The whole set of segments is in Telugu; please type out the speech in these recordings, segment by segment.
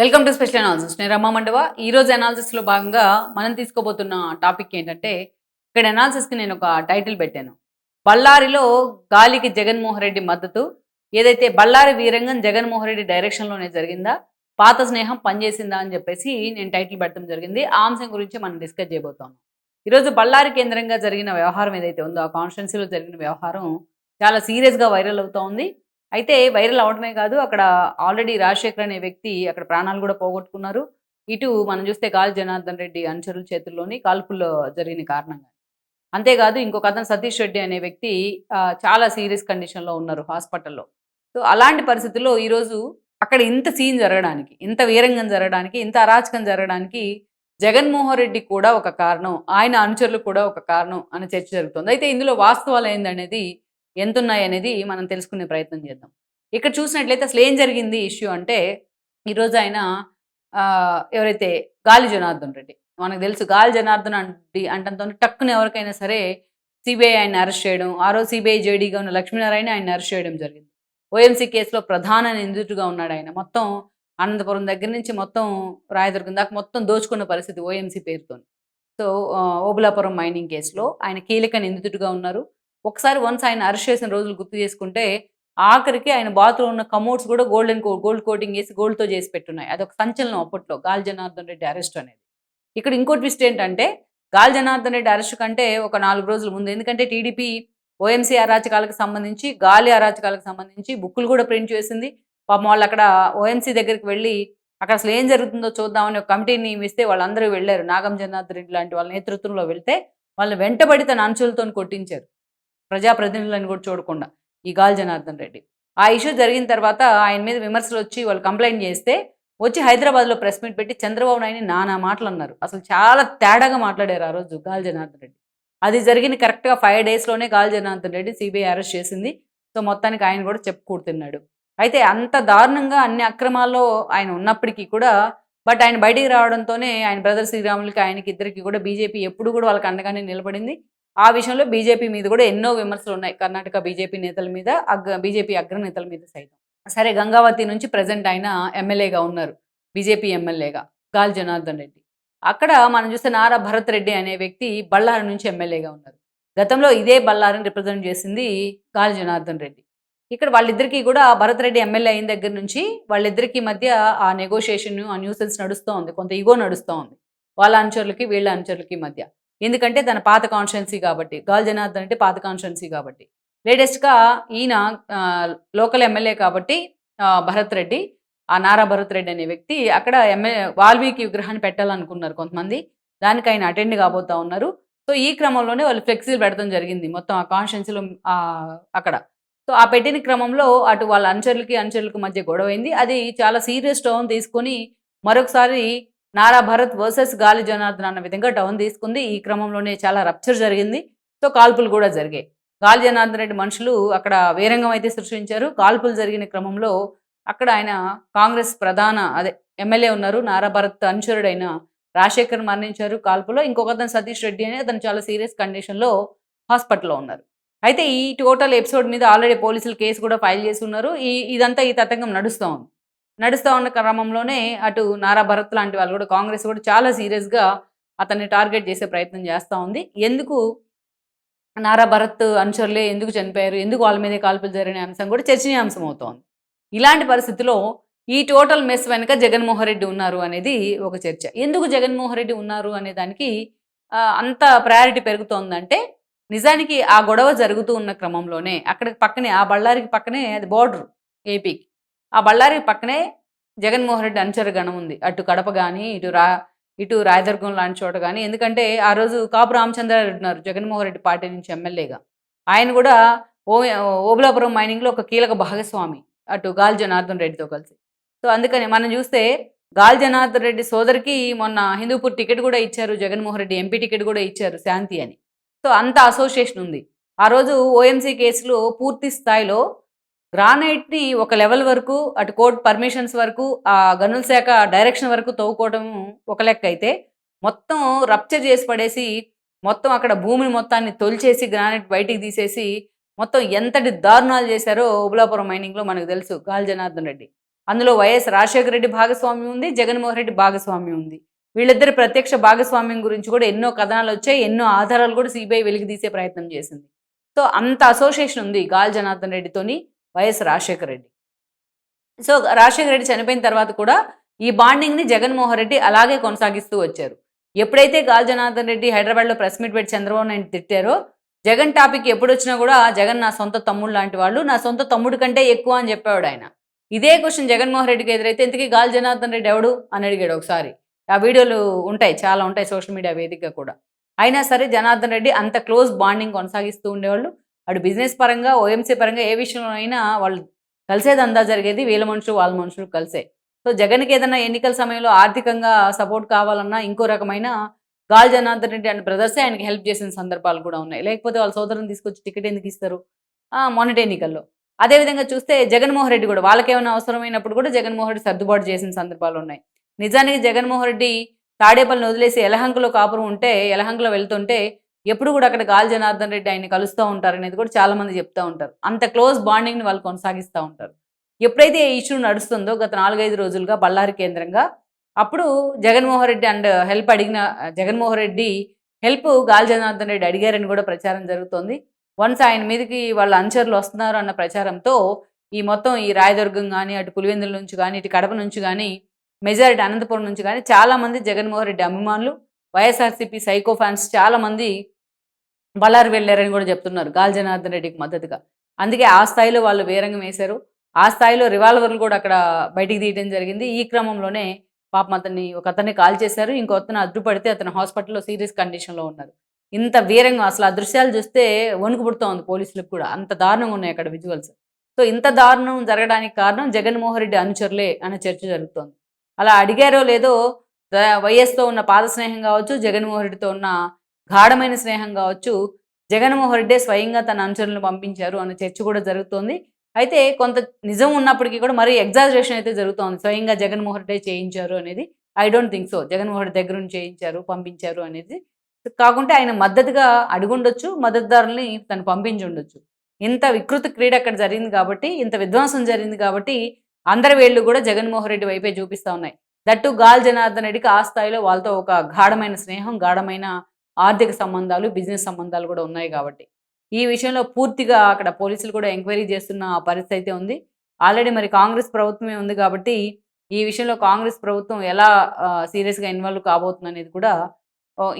వెల్కమ్ టు స్పెషల్ అనాలిసిస్ నేను రమ్మ మండవ. ఈ రోజు అనాలిసిస్లో భాగంగా మనం తీసుకోబోతున్న టాపిక్ ఏంటంటే ఇక్కడ అనాలిసిస్కి నేను ఒక టైటిల్ పెట్టాను. బళ్ళారిలో గాలికి జగన్మోహన్ రెడ్డి మద్దతు. ఏదైతే బళ్ళారి వీరంగం జగన్మోహన్ రెడ్డి డైరెక్షన్లోనే జరిగిందా పాత స్నేహం పనిచేసిందా అని చెప్పేసి నేను టైటిల్ పెట్టడం జరిగింది. ఆ అంశం గురించి మనం డిస్కస్ చేయబోతాం ఈరోజు బళ్ళారి కేంద్రంగా జరిగిన వ్యవహారం ఏదైతే ఉందో ఆ కాన్స్టిట్యున్సీలో జరిగిన వ్యవహారం చాలా సీరియస్గా వైరల్ అవుతూ ఉంది. అయితే వైరల్ అవడమే కాదు అక్కడ ఆల్రెడీ రాజశేఖర్ అనే వ్యక్తి అక్కడ ప్రాణాలు కూడా పోగొట్టుకున్నారు. ఇటు మనం చూస్తే గాలి జనార్దన్ రెడ్డి అనుచరుల చేతుల్లోని కాల్పుల్లో జరిగిన కారణంగా. అంతేకాదు ఇంకొక అతను సతీష్ రెడ్డి అనే వ్యక్తి చాలా సీరియస్ కండిషన్లో ఉన్నారు హాస్పిటల్లో. సో అలాంటి పరిస్థితుల్లో ఈరోజు అక్కడ ఇంత సీన్ జరగడానికి ఇంత వీరంగం జరగడానికి ఇంత అరాచకం జరగడానికి జగన్మోహన్ రెడ్డి కూడా ఒక కారణం ఆయన అనుచరులు కూడా ఒక కారణం అని చర్చ జరుగుతుంది. అయితే ఇందులో వాస్తవాలు ఏందనేది ఎంత ఉన్నాయి అనేది మనం తెలుసుకునే ప్రయత్నం చేద్దాం. ఇక్కడ చూసినట్లయితే అసలు ఏం జరిగింది ఇష్యూ అంటే ఈరోజు ఆయన ఆ, ఎవరైతే గాలి జనార్దన్ రెడ్డి మనకు తెలుసు గాలి జనార్దన్ అంటే అంటంతో టక్కున ఎవరికైనా సరే సిబిఐ ఆయన అరెస్ట్ చేయడం ఆ రోజు సిబిఐ జేడీగా ఉన్న లక్ష్మీనారాయణ ఆయన అరెస్ట్ చేయడం జరిగింది. ఓఎంసీ కేసులో ప్రధాన నిందితుడిగా ఉన్నాడు ఆయన. మొత్తం అనంతపురం దగ్గర నుంచి మొత్తం రాయదుర్గం దాకా మొత్తం దోచుకున్న పరిస్థితి ఓఎంసీ పేరుతో సో ఓబులాపురం మైనింగ్ కేసులో ఆయన కీలక నిందితుడిగా ఉన్నారు. ఒకసారి వన్స్ ఆయన అరెస్ట్ చేసిన రోజులు గుర్తు చేసుకుంటే ఆఖరికి ఆయన బాత్రూమ్ ఉన్న కమోడ్స్ కూడా గోల్డెన్ గోల్డ్ కోటింగ్ వేసి గోల్డ్తో చేసి పెట్టున్నాయి. అదొక సంచలనం అప్పట్లో గాలి జనార్దన్ రెడ్డి అరెస్ట్ అనేది. ఇక్కడ ఇంకో ట్విస్ట్ ఏంటంటే గాలి జనార్దన్ రెడ్డి అరెస్ట్ కంటే ఒక నాలుగు రోజుల ముందు ఎందుకంటే టీడీపీ ఓఎంసీ అరాచకాలకు సంబంధించి గాలి అరాచకాలకు సంబంధించి బుక్కులు కూడా ప్రింట్ చేసింది. పాపం వాళ్ళు అక్కడ ఓఎంసీ దగ్గరికి వెళ్ళి అక్కడ అసలు ఏం జరుగుతుందో చూద్దామని ఒక కమిటీని నియమిస్తే వాళ్ళందరూ వెళ్ళారు. నాగం జనార్దన్ రెడ్డి లాంటి వాళ్ళ నేతృత్వంలో వెళ్తే వాళ్ళు వెంటబడి తన అంచులతో కొట్టించారు. ప్రజాప్రతినిధులను కూడా చూడకుండా ఈ గాలి జనార్దన్ రెడ్డి. ఆ ఇష్యూ జరిగిన తర్వాత ఆయన మీద విమర్శలు వచ్చి వాళ్ళు కంప్లైంట్ చేస్తే వచ్చి హైదరాబాద్లో ప్రెస్ మీట్ పెట్టి చంద్రబాబు నాయుడు నానా మాటలు అన్నారు. అసలు చాలా తేడాగా మాట్లాడారు ఆ రోజు గాలి జనార్దన్ రెడ్డి. అది జరిగిన కరెక్ట్గా ఫైవ్ డేస్లోనే గాలి జనార్దన్ రెడ్డి సిబిఐ అరెస్ట్ చేసింది. సో మొత్తానికి ఆయన కూడా చెప్పుకూడుతున్నాడు అయితే అంత దారుణంగా అన్ని అక్రమాల్లో ఆయన ఉన్నప్పటికీ కూడా బట్ ఆయన బయటికి రావడంతోనే ఆయన బ్రదర్ శ్రీరాములకి ఆయనకి ఇద్దరికి కూడా బీజేపీ ఎప్పుడు కూడా వాళ్ళకి అండగానే నిలబడింది. ఆ విషయంలో బీజేపీ మీద కూడా ఎన్నో విమర్శలు ఉన్నాయి. కర్ణాటక బీజేపీ నేతల మీద అగ్ర బీజేపీ అగ్రనేతల మీద సైతం. సరే గంగావతి నుంచి ప్రజెంట్ ఆయన ఎమ్మెల్యేగా ఉన్నారు. బీజేపీ ఎమ్మెల్యేగా గాలి జనార్దన్ రెడ్డి. అక్కడ మనం చూస్తే నారా భరత్ రెడ్డి అనే వ్యక్తి బళ్ళారి నుంచి ఎమ్మెల్యేగా ఉన్నారు. గతంలో ఇదే బళ్ళారిని రిప్రజెంట్ చేసింది గాలి జనార్దన్ రెడ్డి. ఇక్కడ వాళ్ళిద్దరికీ కూడా భరత్ రెడ్డి ఎమ్మెల్యే అయిన దగ్గర నుంచి వాళ్ళిద్దరికీ మధ్య ఆ నెగోషియేషన్ ఆ న్యూసెన్స్ నడుస్తూ ఉంది కొంత ఇగో నడుస్తూ ఉంది వాళ్ళ అనుచరులకి వీళ్ళ అనుచరులకి మధ్య. ఎందుకంటే తన పాత కాన్స్టిట్యున్సీ కాబట్టి. గాల్ జనార్దన్ అంటే పాత కాన్స్టిట్యున్సీ కాబట్టి. లేటెస్ట్గా ఈయన లోకల్ ఎమ్మెల్యే కాబట్టి భరత్ రెడ్డి ఆ నారా భరత్ రెడ్డి అనే వ్యక్తి అక్కడ ఎమ్మెల్యే వాల్మీకి విగ్రహాన్ని పెట్టాలనుకున్నారు కొంతమంది. దానికి ఆయన అటెండ్ కాబోతా ఉన్నారు. సో ఈ క్రమంలోనే వాళ్ళు ఫ్లెక్సీలు పెడతాం జరిగింది. మొత్తం ఆ కాన్స్టిట్యున్సీలో అక్కడ. సో ఆ పెట్టిన క్రమంలో అటు వాళ్ళ అనుచరులకి అనుచరులకి మధ్య గొడవ అయింది అది చాలా సీరియస్ టోన్ తీసుకొని మరొకసారి నారా భరత్ వర్సెస్ గాలి జనార్దన్ అన్న విధంగా టౌన్ తీసుకుంది. ఈ క్రమంలోనే చాలా రప్చర్ జరిగింది. సో కాల్పులు కూడా జరిగాయి. గాలి జనార్దన్ రెడ్డి మనుషులు అక్కడ వేరంగం అయితే సృష్టించారు. కాల్పులు జరిగిన క్రమంలో అక్కడ ఆయన కాంగ్రెస్ ప్రధాన అదే ఎమ్మెల్యే ఉన్నారు. నారా భరత్ అనుచరుడైన రాజశేఖర్ మరణించారు కాల్పులో. ఇంకొక అతను సతీష్ రెడ్డి అని అతను చాలా సీరియస్ కండిషన్లో హాస్పిటల్లో ఉన్నారు. అయితే ఈ టోటల్ ఎపిసోడ్ మీద ఆల్రెడీ పోలీసులు కేసు కూడా ఫైల్ చేసి ఉన్నారు. ఈ ఇదంతా ఈ తతంగం నడుస్తూ ఉంది నడుస్తూ ఉన్న క్రమంలోనే అటు నారా భరత్ లాంటి వాళ్ళు కూడా కాంగ్రెస్ కూడా చాలా సీరియస్గా అతన్ని టార్గెట్ చేసే ప్రయత్నం చేస్తూ ఉంది. ఎందుకు నారా భరత్ అనుచరులే ఎందుకు చనిపోయారు ఎందుకు వాళ్ళ మీదే కాల్పులు జరిగిన అంశం కూడా చర్చనీయాంశం అవుతోంది. ఇలాంటి పరిస్థితిలో ఈ టోటల్ మెస్ వెనుక జగన్మోహన్ రెడ్డి ఉన్నారు అనేది ఒక చర్చ. ఎందుకు జగన్మోహన్ రెడ్డి ఉన్నారు అనే దానికి అంత ప్రయారిటీ పెరుగుతోందంటే నిజానికి ఆ గొడవ జరుగుతూ ఉన్న క్రమంలోనే అక్కడ పక్కనే ఆ బళ్ళారికి పక్కనే అది బార్డర్ ఏపీకి. ఆ బళ్ళారి పక్కనే జగన్మోహన్ రెడ్డి అనుచర గణం ఉంది. అటు కడప కానీ ఇటు రా ఇటు రాయదుర్గం లాంటి చోట కానీ ఎందుకంటే ఆ రోజు కాపు రామచంద్రారెడ్డి ఉన్నారు జగన్మోహన్ రెడ్డి పార్టీ నుంచి ఎమ్మెల్యేగా. ఆయన కూడా ఓ ఓబులాపురం మైనింగ్లో ఒక కీలక భాగస్వామి అటు గాలి జనార్దన్ రెడ్డితో కలిసి. సో అందుకని మనం చూస్తే గాలి జనార్దన్ రెడ్డి సోదరికి మొన్న హిందూపూర్ టికెట్ కూడా ఇచ్చారు జగన్మోహన్ రెడ్డి ఎంపీ టికెట్ కూడా ఇచ్చారు శాంతి అని. సో అంత అసోసియేషన్ ఉంది. ఆ రోజు ఓఎంసీ కేసులో పూర్తి స్థాయిలో గ్రానైట్ని ఒక లెవెల్ వరకు అటు కోర్ట్ పర్మిషన్స్ వరకు ఆ గనుల శాఖ డైరెక్షన్ వరకు తవ్వుకోవడం ఒక లెక్క అయితే మొత్తం రప్చర్ చేసి పడేసి మొత్తం అక్కడ భూమిని మొత్తాన్ని తొలిచేసి గ్రానైట్ బయటికి తీసేసి మొత్తం ఎంతటి దారుణాలు చేశారో ఓబులాపురం మైనింగ్లో మనకు తెలుసు గాలి జనార్దన్ రెడ్డి. అందులో వైఎస్ రాజశేఖర రెడ్డి భాగస్వామ్యం ఉంది జగన్మోహన్ రెడ్డి భాగస్వామ్యం ఉంది. వీళ్ళిద్దరి ప్రత్యక్ష భాగస్వామ్యం గురించి కూడా ఎన్నో కథనాలు వచ్చాయి ఎన్నో ఆధారాలు కూడా సిబిఐ వెలికి తీసే ప్రయత్నం చేసింది. సో అంత అసోసియేషన్ ఉంది గాల్ జనార్దన్ రెడ్డితోని. వైఎస్ రాజశేఖర రెడ్డి. సో రాజశేఖర రెడ్డి చనిపోయిన తర్వాత కూడా ఈ బాండింగ్ని జగన్మోహన్ రెడ్డి అలాగే కొనసాగిస్తూ వచ్చారు. ఎప్పుడైతే గాల్ జనార్దన్ రెడ్డి హైదరాబాద్లో ప్రెస్ మీట్ పెట్టి చంద్రబాబు నాయుడు తిట్టారో జగన్ టాపిక్ ఎప్పుడు వచ్చినా కూడా జగన్ నా సొంత తమ్ముడు లాంటి వాళ్ళు నా సొంత తమ్ముడు కంటే ఎక్కువ అని చెప్పేవాడు ఆయన. ఇదే క్వశ్చన్ జగన్మోహన్ రెడ్డికి ఎదురైతే ఇంతకీ గాల్ జనార్దన్ రెడ్డి ఎవడు అని అడిగాడు ఒకసారి. ఆ వీడియోలు ఉంటాయి చాలా ఉంటాయి సోషల్ మీడియా వేదికగా కూడా. అయినా సరే జనార్దన్ రెడ్డి అంత క్లోజ్ బాండింగ్ కొనసాగిస్తూ ఉండేవాళ్ళు. అటు బిజినెస్ పరంగా ఓఎంసీ పరంగా ఏ విషయంలోనైనా వాళ్ళు కలిసేది అందా జరిగేది వీళ్ళ మనుషులు వాళ్ళ మనుషులు కలిసే. సో జగన్కి ఏదైనా ఎన్నికల సమయంలో ఆర్థికంగా సపోర్ట్ కావాలన్నా ఇంకో రకమైన గాల్ జనార్దన్ రెడ్డి అండ్ బ్రదర్సే ఆయనకి హెల్ప్ చేసిన సందర్భాలు కూడా ఉన్నాయి. లేకపోతే వాళ్ళ సోదరుని తీసుకొచ్చి టికెట్ ఎందుకు ఇస్తారు? ఆ, మొన్నటి ఎన్నికల్లో. అదేవిధంగా చూస్తే జగన్మోహన్ రెడ్డి కూడా వాళ్ళకేమైనా అవసరమైనప్పుడు కూడా జగన్మోహన్ రెడ్డి సర్దుబాటు చేసిన సందర్భాలు ఉన్నాయి. నిజానికి జగన్మోహన్ రెడ్డి తాడేపల్లిని వదిలేసి ఎలహంకలో కాపురం ఉంటే ఎలహంకలో వెళ్తుంటే ఎప్పుడు కూడా అక్కడ గాలి జనార్దన్ రెడ్డి ఆయన కలుస్తూ ఉంటారు అనేది కూడా చాలా మంది చెప్తా ఉంటారు. అంత క్లోజ్ బాండింగ్ని వాళ్ళు కొనసాగిస్తూ ఉంటారు. ఎప్పుడైతే ఈ ఇష్యూ నడుస్తుందో గత నాలుగైదు రోజులుగా బళ్ళారి కేంద్రంగా అప్పుడు జగన్మోహన్ రెడ్డి అండ్ హెల్ప్ అడిగిన జగన్మోహన్ రెడ్డి హెల్ప్ గాల్ జనార్దన్ రెడ్డి అడిగారని కూడా ప్రచారం జరుగుతోంది. వన్స్ ఆయన మీదకి వాళ్ళ అనుచరులు వస్తున్నారు అన్న ప్రచారంతో ఈ మొత్తం ఈ రాయదుర్గం కానీ అటు పులివెందుల నుంచి కానీ ఇటు కడప నుంచి కానీ మెజారిటీ అనంతపురం నుంచి కానీ చాలా మంది జగన్మోహన్ రెడ్డి అభిమానులు వైఎస్ఆర్సీపీ సైకో ఫ్యాన్స్ చాలా మంది వెళ్ళారని కూడా చెప్తున్నారు. గాల్ జనార్దన్ రెడ్డికి మద్దతుగా. అందుకే ఆ స్థాయిలో వాళ్ళు వీరంగం వేశారు. ఆ స్థాయిలో రివాల్వర్లు కూడా అక్కడ బయటికి తీయడం జరిగింది. ఈ క్రమంలోనే పాపం అతన్ని ఒక అతన్ని కాల్ చేశారు. ఇంకో అతను అడ్డుపడితే అతను హాస్పిటల్లో సీరియస్ కండిషన్లో ఉన్నారు. ఇంత వీరంగం అసలు ఆ దృశ్యాలు చూస్తే వణుకు పుడుతూ ఉంది పోలీసులకు కూడా. అంత దారుణంగా ఉన్నాయి అక్కడ విజువల్స్. సో ఇంత దారుణం జరగడానికి కారణం జగన్మోహన్ రెడ్డి అనుచరులే అనే చర్చ జరుగుతోంది. అలా అడిగారో లేదో వైఎస్తో ఉన్న పాద స్నేహం కావచ్చు జగన్మోహన్ రెడ్డితో ఉన్న గాఢమైన స్నేహం కావచ్చు జగన్మోహన్ రెడ్డే స్వయంగా తన అనుచరులను పంపించారు అనే చర్చ కూడా జరుగుతోంది. అయితే కొంత నిజం ఉన్నప్పటికీ కూడా మరీ ఎగ్జాజరేషన్ అయితే జరుగుతోంది. స్వయంగా జగన్మోహన్ రెడ్డే చేయించారు అనేది I don't think so Jaganmohan Reddy దగ్గర నుంచి చేయించారు పంపించారు అనేది కాకుంటే ఆయన మద్దతుగా అడుగుండొచ్చు మద్దతుదారుల్ని తను పంపించి ఉండొచ్చు. ఇంత వికృత క్రీడ అక్కడ జరిగింది కాబట్టి ఇంత విధ్వంసం జరిగింది కాబట్టి అందరి వేళ్ళు కూడా జగన్మోహన్ రెడ్డి వైపే చూపిస్తా ఉన్నాయి. దట్టు గాల్ జనార్దన్ రెడ్డికి ఆ స్థాయిలో వాళ్ళతో ఒక గాఢమైన స్నేహం గాఢమైన ఆర్థిక సంబంధాలు బిజినెస్ సంబంధాలు కూడా ఉన్నాయి కాబట్టి. ఈ విషయంలో పూర్తిగా అక్కడ పోలీసులు కూడా ఎంక్వైరీ చేస్తున్న పరిస్థితి అయితే ఉంది. ఆల్రెడీ మరి కాంగ్రెస్ ప్రభుత్వమే ఉంది కాబట్టి ఈ విషయంలో కాంగ్రెస్ ప్రభుత్వం ఎలా సీరియస్గా ఇన్వాల్వ్ కాబోతుంది అనేది కూడా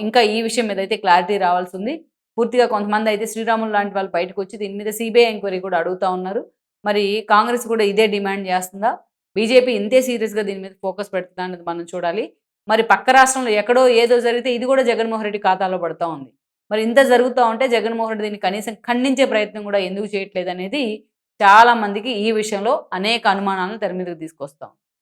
ఇంకా ఈ విషయం మీద అయితే క్లారిటీ రావాల్సి ఉంది. పూర్తిగా కొంతమంది అయితే శ్రీరాములు లాంటి వాళ్ళు బయటకు వచ్చి దీని మీద సిబిఐ ఎంక్వైరీ కూడా అడుగుతా ఉన్నారు. మరి కాంగ్రెస్ కూడా ఇదే డిమాండ్ చేస్తుందా? బీజేపీ ఇంతే సీరియస్గా దీని మీద ఫోకస్ పెడుతుందా మనం చూడాలి. మరి పక్క రాష్ట్రంలో ఎక్కడో ఏదో జరిగితే ఇది కూడా జగన్మోహన్ రెడ్డి ఖాతాలో పడుతూ ఉంది. మరి ఇంత జరుగుతూ ఉంటే జగన్మోహన్ రెడ్డి దీన్ని కనీసం ఖండించే ప్రయత్నం కూడా ఎందుకు చేయట్లేదు అనేది చాలా మందికి ఈ విషయంలో అనేక అనుమానాలను తెర మీదకి తీసుకొస్తాం.